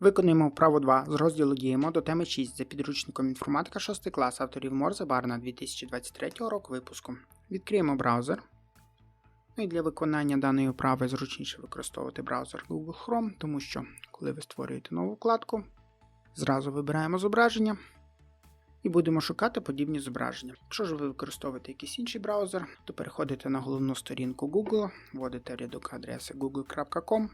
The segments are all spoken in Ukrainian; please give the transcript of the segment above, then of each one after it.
Виконуємо вправу 2 з розділу Діємо до теми 6 за підручником інформатика 6 клас авторів Морзе Барна 2023 року випуску. Відкриємо браузер. Ну і для виконання даної вправи зручніше використовувати браузер Google Chrome, тому що коли ви створюєте нову вкладку, зразу вибираємо зображення і будемо шукати подібні зображення. Якщо ж ви використовуєте якийсь інший браузер, то переходите на головну сторінку Google, вводите рядок адреси google.com.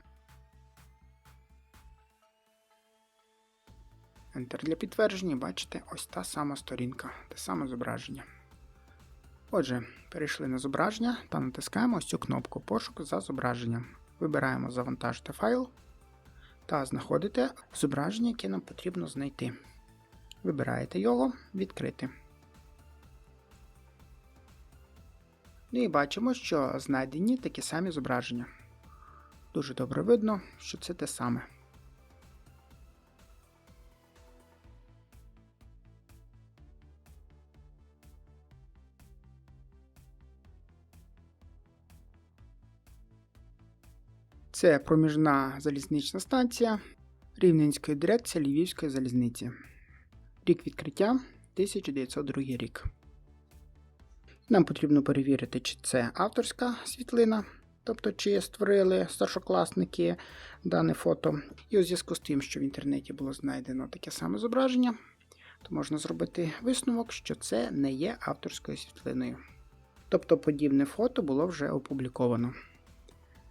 Enter для підтвердження, бачите, ось та сама сторінка, те саме зображення. Отже, перейшли на зображення та натискаємо ось цю кнопку Пошук за зображенням. Вибираємо Завантажити файл та знаходите зображення, яке нам потрібно знайти. Вибираєте його, відкрити. Ну і бачимо, що знайдені такі самі зображення. Дуже добре видно, що це те саме. Це проміжна залізнична станція Рівненської дирекції Львівської залізниці. Рік відкриття 1902 рік. Нам потрібно перевірити, чи це авторська світлина, тобто чи створили старшокласники дане фото. І у зв'язку з тим, що в інтернеті було знайдено таке саме зображення, то можна зробити висновок, що це не є авторською світлиною. Тобто подібне фото було вже опубліковано.